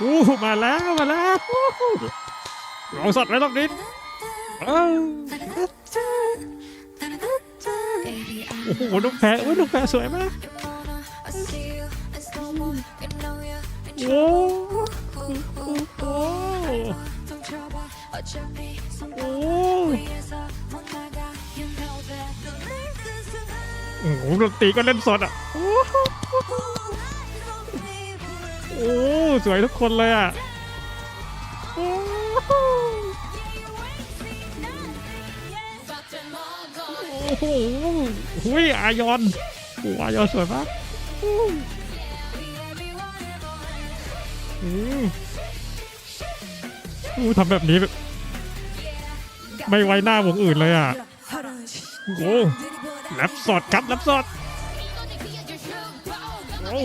อู้มาแล้วมาแล้วอู้หูเอาสัตว์ไว้รอบนี้เอ้าโอ้โหนกแพะอุ้ยนกแพะสวยมากโอ้โหโอ้โหโอ้โหดนตรีก็เล่นสดอะ โอ้โหโอ้ สวยทุกคนเลยอะโอ้โหโอ้โหหุยอายอนโอ้อายอนสวยมากอือทำแบบนี้แบบไม่ไว้หน้าวงอื่นเลยอะ โอ้โหแรปสดครับแรปสดโอ้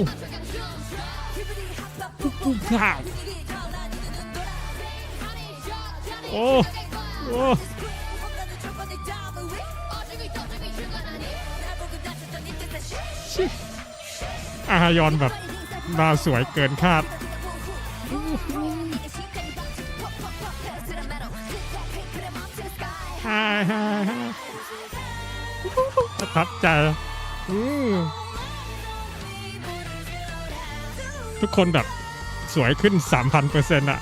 โอ้โอ้อายอนแบบหน้าสวยเกินคาดฮ่าฮ่าฮ่าประทับใจทุกคนแบบ สวยขึ้น 3,000เปอร์เซ็นต์อะ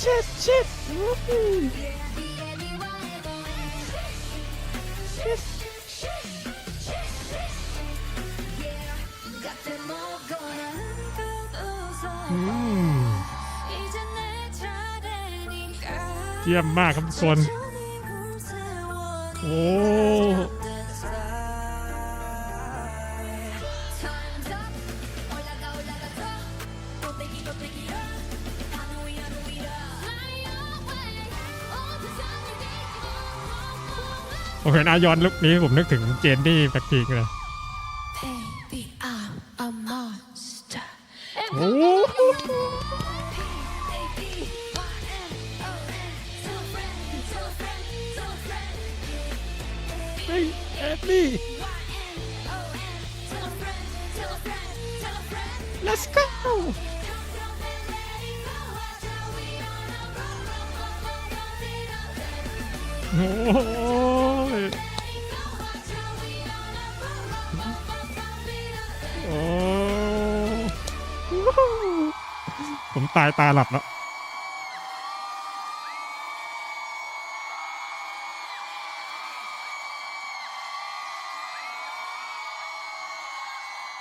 ชิดชิดอู้หูชิดอืมเยี่ยมมากครับทุกคน โอ้ ผมเห็นอายอนลุกนี้ผมนึกถึงเจนดี้แบ็คพิงค์เลย Baby, I'm a monster. โอ้โหเฮ้ยเอ็ดดี้ let's go โอ้ยโอ้ผมตายตาหลับแล้ว